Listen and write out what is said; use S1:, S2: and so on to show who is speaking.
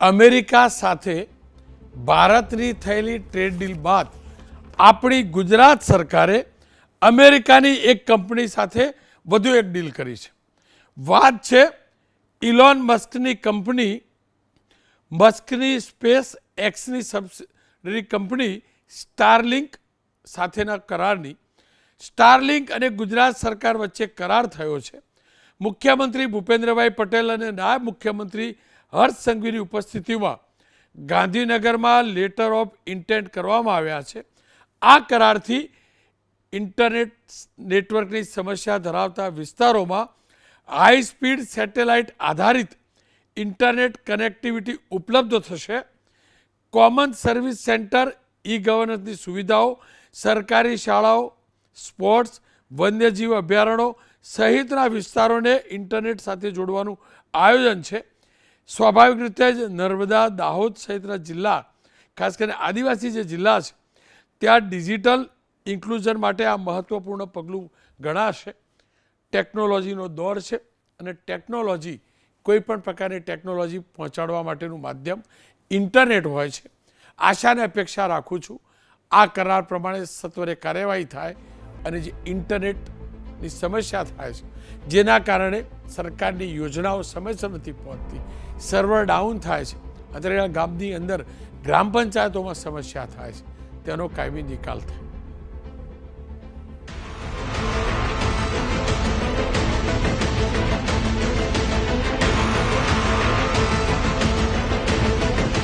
S1: America સાથે ભારતની થયેલી ટ્રેડ ડીલ બાદ આપણી ગુજરાત સરકારે અમેરિકાની એક કંપની સાથે વધુ એક ડીલ કરી છે. વાત છે ઇલોન મસ્કની કંપની, મસ્કની સ્પેસ એક્સની સબસિડરી કંપની સ્ટારલિંક સાથેના કરારની. સ્ટારલિંક અને ગુજરાત સરકાર વચ્ચે કરાર થયો છે. મુખ્યમંત્રી ભૂપેન્દ્રભાઈ પટેલ અને નાયબ મુખ્યમંત્રી હર્ષ સંઘવીની ઉપસ્થિતિમાં ગાંધીનગરમાં લેટર ઓફ ઇન્ટેન્ટ કરવામાં આવ્યા છે. આ કરારથી ઇન્ટરનેટ નેટવર્કની સમસ્યા ધરાવતા વિસ્તારોમાં હાઈ સ્પીડ સેટેલાઇટ આધારિત ઇન્ટરનેટ કનેક્ટિવિટી ઉપલબ્ધ થશે. કોમન સર્વિસ સેન્ટર ઈ ગવર્નન્સની સુવિધાઓ, સરકારી શાળાઓ, સ્પોર્ટ્સ, વન્યજીવ અભયારણ્યો સહિતના વિસ્તારોને ઇન્ટરનેટ સાથે જોડવાનું આયોજન છે. સ્વાભાવિક રીતે જ નર્મદા દાહોદ સહિતના જિલ્લા, ખાસ કરીને આદિવાસી જે જિલ્લા છે, ત્યાં ડિજિટલ ઇન્ક્લુઝન માટે આ મહત્ત્વપૂર્ણ પગલું ગણાશે. ટેકનોલોજીનો દોર છે અને ટેકનોલોજી કોઈ પણ પ્રકારની ટેકનોલોજી પહોંચાડવા માટેનું માધ્યમ ઇન્ટરનેટ હોય છે. આશાને અપેક્ષા રાખું છું, આ કરાર પ્રમાણે સત્વરે કાર્યવાહી થાય અને જે ઇન્ટરનેટની સમસ્યા થાય છે, જેના કારણે સરકારની યોજનાઓ સમયસર નથી પહોંચતી સર્વર ડાઉન થાય છે. અત્યારે ગામની અંદર ગ્રામ પંચાયતોમાં સમસ્યા થાય છે. તેનો કાયમી નિકાલ થાય.